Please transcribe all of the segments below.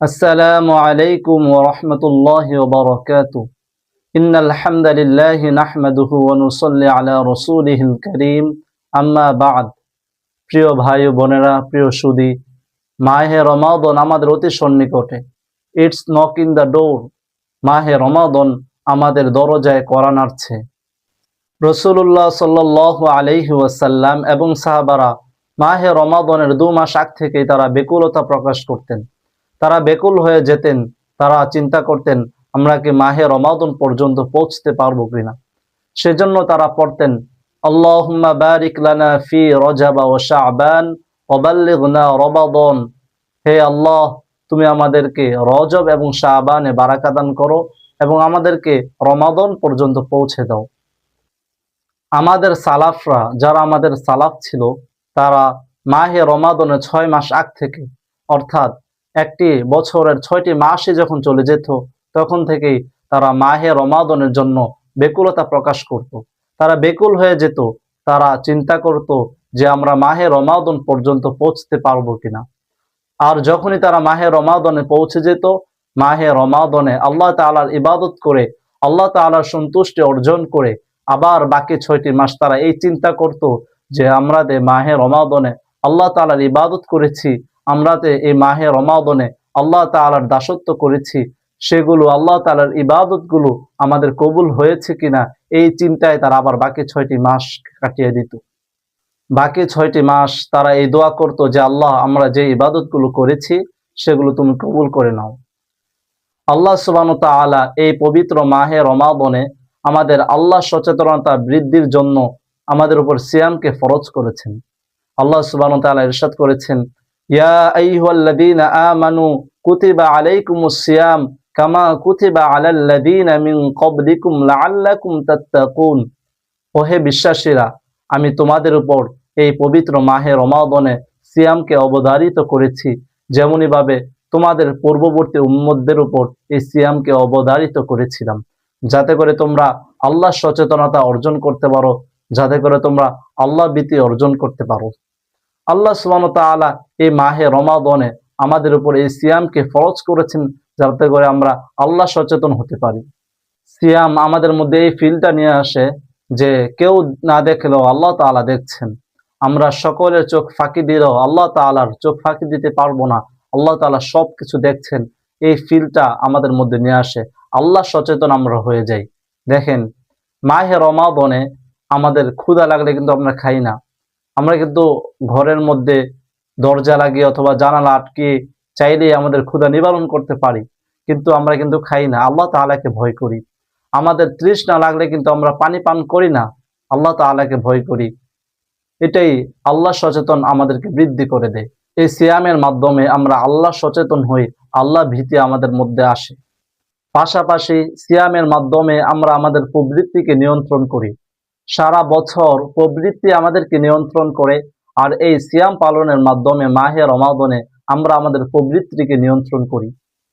আসসালামু আলাইকুম ওয়া রাহমাতুল্লাহি ওয়া বারাকাতুহু। ইন্নাল হামদালিল্লাহি নাহমাদুহু ওয়া নুসাল্লি আলা রাসূলিহিল কারীম। আম্মা বা'দ। প্রিয় ভাই বোনেরা, প্রিয় সুদি, মাহে রমাদন আমাদের অতি সন্নিকটে। It's knock in the door মাহে রমাদন আমাদের দরজায় কড়া নাড়ছে। রসুল্লাহ সাল্লাহ আলাইহি ওয়াসাল্লাম এবং সাহাবারা মাহে রমাদনের দু মাস আগ থেকেই তারা বেকুলতা প্রকাশ করতেন। তারা বেকুল হয়ে যেতেন, তারা চিন্তা করতেন, আমরা কি মাহে রমাদন পর্যন্ত পৌঁছতে পারব কিনা? সেজন্য তারা পড়তেন, আল্লাহুম্মা বারিক লানা ফি রজাবা ও রমাদন। হে আল্লাহ, তুমি আমাদেরকে রজব এবং শাবানে বারাকা দান করো এবং আমাদেরকে রমাদন পর্যন্ত পৌঁছে দাও। আমাদের সালাফরা, যারা আমাদের সালাফ ছিল, তারা মাহে রমাদনে ছয় মাস আগ থেকে, অর্থাৎ একটি বছরের ছয়টি মাসে যখন চলে যেত, তখন থেকেই তারা মাহে রমাদনের জন্য বেকুলতা প্রকাশ করত। তারা বেকুল হয়ে যেত, তারা চিন্তা করত যে আমরা মাহে রমাদন পর্যন্ত পৌঁছতে পারব কিনা আর যখনই তারা মাহে রমাদনে পৌঁছে যেত, মাহে রমাদনে আল্লাহ তালার ইবাদত করে, আল্লাহ তালার সন্তুষ্টি অর্জন করে, আবার বাকি ছয়টি মাস তারা এই চিন্তা করত যে আমরা যে মাহে রমাদনে আল্লাহ তালার ইবাদত করেছি আমরা এই মাহে রমাদনে আল্লাহ তালার দাসত্ব করেছি, সেগুলো আল্লাহ তালার ইবাদতগুলো আমাদের কবুল হয়েছে কিনা, এই চিন্তায় তারা আবার বাকি ছয়টি মাস কাটিয়ে দিত। বাকি ছয়টি মাস তারা এই দোয়া করতো যে, আল্লাহ, আমরা যে ইবাদতগুলো করেছি, সেগুলো তুমি কবুল করে নাও। আল্লাহ সুবান তালা এই পবিত্র মাহে রমাদনে আমাদের আল্লাহ সচেতনতা বৃদ্ধির জন্য আমাদের উপর সিয়ামকে ফরজ করেছেন। আল্লাহ সুবান তালা ইরশাদ করেছেন ইয়া আইয়ুহাল্লাযীনা আমানু কুতিবা আলাইকুমুস সিয়াম কামা কুতিবা আলাল্লাযীনা মিন ক্বাবলিকুম লাআল্লাকুম ওহে বিশ্বাসীরা, আমি তোমাদের উপর এই পবিত্র মাহে রমাদনে সিয়ামকে অবধারিত করেছি যেমনই ভাবে তোমাদের পূর্ববর্তী উম্মতদের উপর এই সিয়ামকে অবধারিত করেছিলাম। যাতে করে তোমরা আল্লাহ সচেতনতা অর্জন করতে পারো, যাতে করে তোমরা আল্লাহ ভীতি অর্জন করতে পারো। আল্লাহ সুবান তালা এই মাহে রমাদনে আমাদের উপর এই সিয়ামকে ফরজ করেছেন যাতে করে আমরা আল্লাহ সচেতন হতে পারি। সিয়াম আমাদের মধ্যে এই ফিলটা নিয়ে আসে যে কেউ না দেখলেও আল্লাহ তাআলা দেখছেন। আমরা সকলের চোখ ফাঁকি দিলেও আল্লাহ তাআলার চোখ ফাঁকি দিতে পারব না। আল্লাহ তাআলা সব কিছু দেখছেন। এই ফিলটা আমাদের মধ্যে নিয়ে আসে। আল্লাহ সচেতন আমরা হয়ে যাই। দেখেন, মাহে রমাদনে আমাদের ক্ষুধা লাগলে কিন্তু আমরা খাই না। আমরা কিন্তু ঘরের মধ্যে দরজা লাগিয়ে অথবা জানালা আটকে চাইলেই আমাদের ক্ষুধা নিবারণ করতে পারি, কিন্তু আমরা কিন্তু খাই না। আল্লাহ তাআলাকে ভয় করি। আমাদের তৃষ্ণা লাগলে কিন্তু আমরা পানি পান করি না। আল্লাহ তাআলাকে ভয় করি। এটাই আল্লাহ সচেতন আমাদেরকে বৃদ্ধি করে দেয়। এই সিয়ামের মাধ্যমে আমরা আল্লাহ সচেতন হই আল্লাহ ভীতি আমাদের মধ্যে আসে। পাশাপাশি সিয়ামের মাধ্যমে আমরা আমাদের প্রবৃত্তিকে নিয়ন্ত্রণ করি। সারা বছর প্রবৃত্তি আমাদেরকে নিয়ন্ত্রণ করে, আর এই সিয়াম পালনের মাধ্যমে মাহে রমাদনে আমরা আমাদের প্রবৃত্তিকে নিয়ন্ত্রণ করি।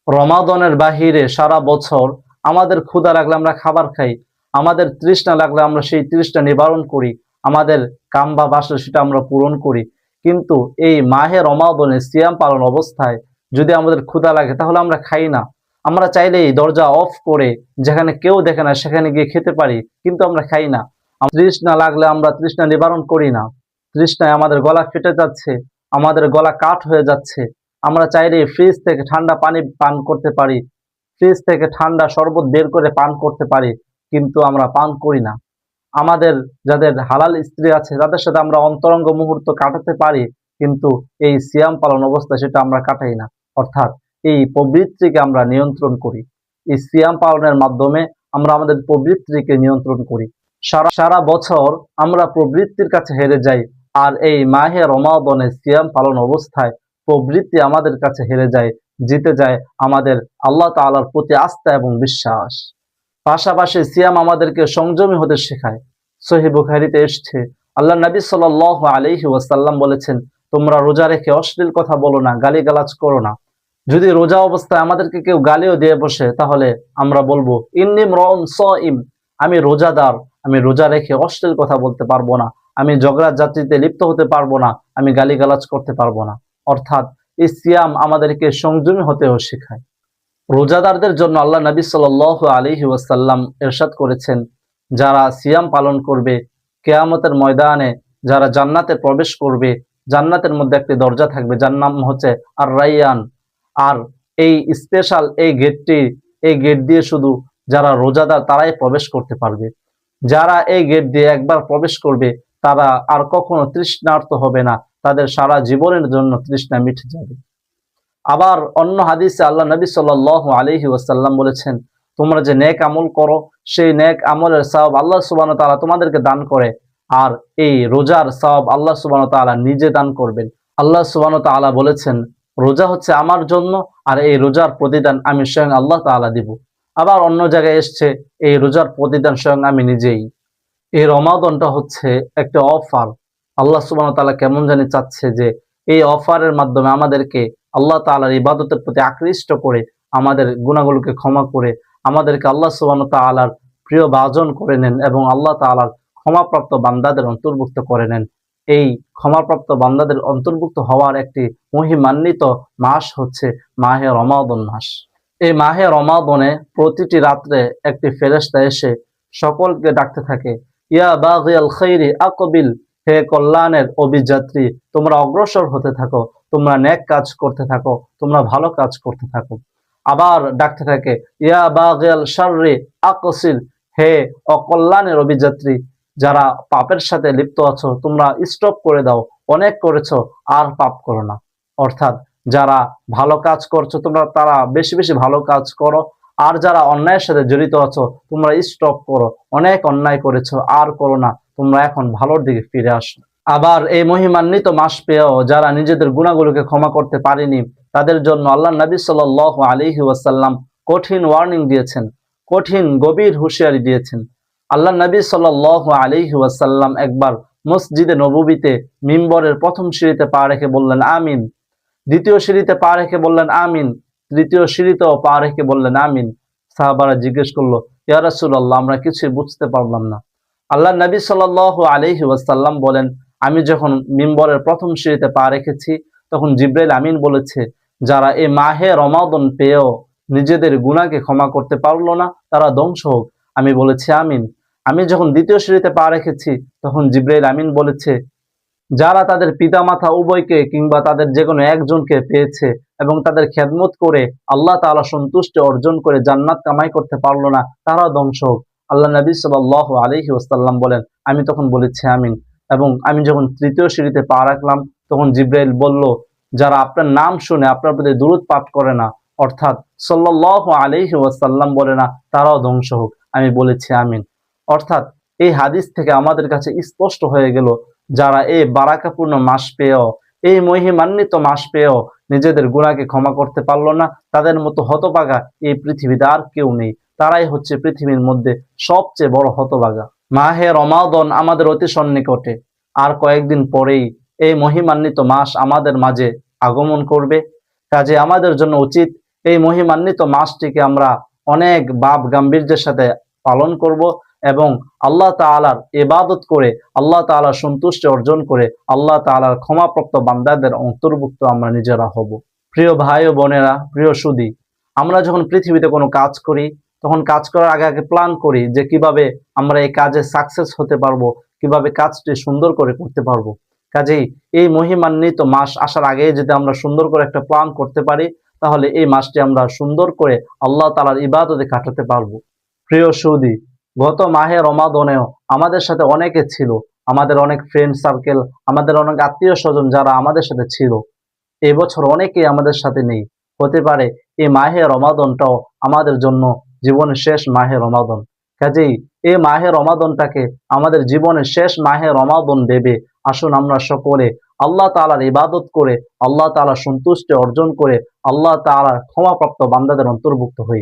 রমাদনের বাহিরে সারা বছর আমাদের ক্ষুধা লাগলে আমরা খাবার খাই, আমাদের তৃষ্ণা লাগলে আমরা সেই তৃষ্ণা নিবারণ করি, আমাদের কাম বা বাসা সেটা আমরা পূরণ করি। কিন্তু এই মাহে রমাদনে সিয়াম পালন অবস্থায় যদি আমাদের ক্ষুধা লাগে তাহলে আমরা খাই না। আমরা চাইলেই দরজা অফ করে যেখানে কেউ দেখে না সেখানে গিয়ে খেতে পারি, কিন্তু আমরা খাই না। তৃষ্ণা লাগলে আমরা তৃষ্ণা নিবারণ করি না। তৃষ্ণায় আমাদের গলা ফেটে যাচ্ছে, আমাদের গলা কাঠ হয়ে যাচ্ছে। আমরা চাইলে ফ্রিজ থেকে ঠান্ডা পানি পান করতে পারি, ফ্রিজ থেকে ঠান্ডা শরবত বের করে পান করতে পারি, কিন্তু আমরা পান করি না। আমাদের যাদের হালাল স্ত্রী আছে, তাদের সাথে আমরা অন্তরঙ্গ মুহূর্ত কাটাতে পারি, কিন্তু এই সিয়াম পালন অবস্থা সেটা আমরা কাটাই না। অর্থাৎ এই প্রবৃত্তিকে আমরা নিয়ন্ত্রণ করি। এই সিয়াম পালনের মাধ্যমে আমরা আমাদের প্রবৃত্তিকে নিয়ন্ত্রণ করি। সারা সারা বছর আমরা প্রবৃত্তির কাছে হেরে যাই আর এই মাহে রমাদনে সিয়াম পালন অবস্থায় প্রবৃত্তি আমাদের কাছে হেরে যায়, জিতে যায় আমাদের আল্লাহ তাআলার প্রতি আস্থা এবং বিশ্বাস। পাশাপাশি সিয়াম আমাদেরকে সংযমী হতে শেখায়। সহি বুখারিতে এসছে আল্লাহ নবী সাল আলহি ওয়াসাল্লাম বলেছেন, তোমরা রোজা রেখে অশ্লীল কথা বলো না, গালিগালাজ করো না। যদি রোজা অবস্থায় আমাদেরকে কেউ গালিও দিয়ে বসে, তাহলে আমরা বলব ইন্নিম রম স ইম আমি রোজাদার আমি রোজা রেখে অশ্লীল কথা বলতে পারব না। আমি ঝগড়া যাত্রীতে লিপ্ত হতে পারব না। আমি গালিগালাজ করতে পারব না। অর্থাৎ এই সিয়াম আমাদেরকে সংযমী হতেও শেখায়। রোজাদারদের জন্য আল্লাহ নবী সাল আলী ওয়াসাল্লাম এরশাদ করেছেন, যারা সিয়াম পালন করবে, কেয়ামতের ময়দানে যারা জান্নাতে প্রবেশ করবে, জান্নাতের মধ্যে একটি দরজা থাকবে, যার নাম হচ্ছে আর রাইয়ান আর এই স্পেশাল এই গেটটি এই গেট দিয়ে শুধু যারা রোজাদার তারাই প্রবেশ করতে পারবে। যারা এই গেট দিয়ে একবার প্রবেশ করবে, তারা আর কখনো তৃষ্ণার্থ হবে না। তাদের সারা জীবনের জন্য তৃষ্ণা মিটে যাবে। আবার অন্য হাদিসে আল্লাহ নবী সাল আলহি ওয়াসাল্লাম বলেছেন, তোমরা যে নেক আমল করো, সেই নেক আমলের সব আল্লাহ সুবান তালা তোমাদেরকে দান করে, আর এই রোজার সব আল্লাহ সুবান তালা নিজে দান করবেন। আল্লাহ সুবান তালা বলেছেন, রোজা হচ্ছে আমার জন্য, আর এই রোজার প্রতিদান আমি স্বয়ং আল্লাহ তালা দিব। আবার অন্য জায়গায় এসছে, এই রোজার প্রতিদান স্বয়ং আমি নিজেই। এই রমাদনটা হচ্ছে একটা অফার। আল্লাহ সুবান তালা কেমন জানি চাচ্ছে যে, এই অফারের মাধ্যমে আমাদেরকে আল্লাহ তালার ইবাদতের প্রতি আকৃষ্ট করে, আমাদের গুণাগুলোকে ক্ষমা করে, আমাদেরকে আল্লাহ সুবান তালার প্রিয় বাজন করে নেন এবং আল্লাহ তালার ক্ষমাপ্রাপ্ত বান্দাদের অন্তর্ভুক্ত করে নেন। এই ক্ষমাপ্রাপ্ত বান্দাদের অন্তর্ভুক্ত হওয়ার একটি মহিমান্বিত মাস হচ্ছে মাহে রমাদন মাস। এই মাহে রমাদনে প্রতিটি রাত্রে একটি ফেরেস্তা এসে সকলকে ডাকতে থাকে, ইয়া বাগিয়াল খৈরি আকবিল, হে কল্যাণের অভিযাত্রী, তোমরা অগ্রসর হতে থাকো, তোমরা ন্যাক কাজ করতে থাকো, তোমরা ভালো কাজ করতে থাকো। আবার ডাকতে থাকে, ইয়া বাগিয়াল শাররি আকসিল, হে অকল্যাণের অভিযাত্রী, যারা পাপের সাথে লিপ্ত আছো, তোমরা স্টপ করে দাও, অনেক করেছ, আর পাপ করো না। অর্থাৎ যারা ভালো কাজ করছ, তোমরা তারা বেশি বেশি ভালো কাজ করো। আর যারা অন্যায়ের সাথে জড়িত আছো, তোমরা স্টপ করো। অনেক অন্যায় করেছ, আর করো না। তোমরা এখন ভালোর দিকে ফিরে আসো। আবার এই মহিমান্বিত মাস পেয়েও যারা নিজেদের গুণাগুলোকে ক্ষমা করতে পারেনি, তাদের জন্য আল্লাহ নবী সাল আলিহি ওয়াসাল্লাম কঠিন ওয়ার্নিং দিয়েছেন, কঠিন, গভীর হুঁশিয়ারি দিয়েছেন। আল্লাহ নবী সাল আলিহি ওয়াসাল্লাম একবার মসজিদে নবীতে মিম্বরের প্রথম সিঁড়িতে পা রেখে বললেন, আমিন। দ্বিতীয় সিঁড়িতে পা রেখে বললেন, আমিন। তৃতীয় সিঁড়িতেও পা রেখে বললেন, আমিন। সাহাবারা জিজ্ঞেস করল ইয়ারাসুল্লাহ আমরা কিছুই বুঝতে পারলাম না। আল্লাহ নবী সাল আলহি ওয়াসাল্লাম বলেন, আমি যখন মিম্বরের প্রথম সিঁড়িতে পা রেখেছি, তখন জিব্রাইল আমিন বলেছে, যারা এ মাহে রমাদন পেয়েও নিজেদের গুণাকে ক্ষমা করতে পারল না, তারা ধ্বংস হোক। আমি বলেছি, আমিন। আমি যখন দ্বিতীয় সিঁড়িতে পা রেখেছি, তখন জিব্রাইল আমিন বলেছে যারা তাদের পিতামাতা উভয়কে কিংবা তাদের যে কোনো একজনকে পেয়েছে এবং তাদের খেদমত করে আল্লাহ তালা সন্তুষ্টি অর্জন করে জান্নাত কামাই করতে পারল না তারা ধ্বংস হোক। আল্লাহ নবী সাল আলহি ওসাল্লাম বলেন, আমি তখন বলেছি আমিন। এবং আমি যখন তৃতীয় সিঁড়িতে পা রাখলাম, তখন জিব্রাইল বলল, যারা আপনার নাম শুনে আপনার প্রতি দূরত পাঠ করে না, অর্থাৎ সাল্লাহ আলহি ওয়াসাল্লাম বলে না, তারাও ধ্বংস হোক। আমি বলেছি আমিন। অর্থাৎ এই হাদিস থেকে আমাদের কাছে স্পষ্ট হয়ে গেল যারা এই বারাকাপূর্ণ মাস পেয়েও, এই মহিমান্বিত মাস পেয়েও নিজেদের গুণাকে ক্ষমা করতে পারল না, তাদের মতো হতবাগা এই পৃথিবীতে আর কেউ নেই। তারাই হচ্ছে পৃথিবীর মধ্যে সবচেয়ে বড় হতবাগা মাহে রমাদন আমাদের অতি সন্নিকটে। আর কয়েকদিন পরেই এই মহিমান্বিত মাস আমাদের মাঝে আগমন করবে। কাজে আমাদের জন্য উচিত এই মহিমান্বিত মাসটিকে আমরা অনেক বাপ গাম্ভীর্যের সাথে পালন করব। এবং আল্লাহ তালার এবাদত করে, আল্লাহ তালার সন্তুষ্টি অর্জন করে, আল্লাহ তালার ক্ষমাপ্রাপ্ত বান্দাদের অন্তর্ভুক্ত আমরা নিজেরা হব। প্রিয় ভাই ও বোনেরা, প্রিয় সুদী, আমরা যখন পৃথিবীতে কোনো কাজ করি, তখন কাজ করার আগে আগে প্ল্যান করি যে কীভাবে আমরা এই কাজে সাকসেস হতে পারব, কীভাবে কাজটি সুন্দর করে করতে পারব। কাজেই এই মহিমান্বিত মাস আসার আগে যদি আমরা সুন্দর করে একটা প্ল্যান করতে পারি, তাহলে এই মাসটি আমরা সুন্দর করে আল্লাহ তালার ইবাদতে কাটাতে পারব। প্রিয় সৌদি গত মাহে রমাদনেও আমাদের সাথে অনেকে ছিল, আমাদের অনেক ফ্রেন্ড সার্কেল আমাদের অনেক আত্মীয় স্বজন যারা আমাদের সাথে ছিল। এবছর অনেকেই আমাদের সাথে নেই। হতে পারে এই মাহে রমাদনটাও আমাদের জন্য জীবনের শেষ মাহে রমাদন। কাজেই এই মাহে রমাদনটাকে আমাদের জীবনের শেষ মাহে রমাদন দেবে। আসুন আমরা সকলে আল্লাহ তালার ইবাদত করে, আল্লাহ তালা সন্তুষ্টি অর্জন করে, আল্লাহ তালার ক্ষমাপ্রাপ্ত বান্দাদের অন্তর্ভুক্ত হই।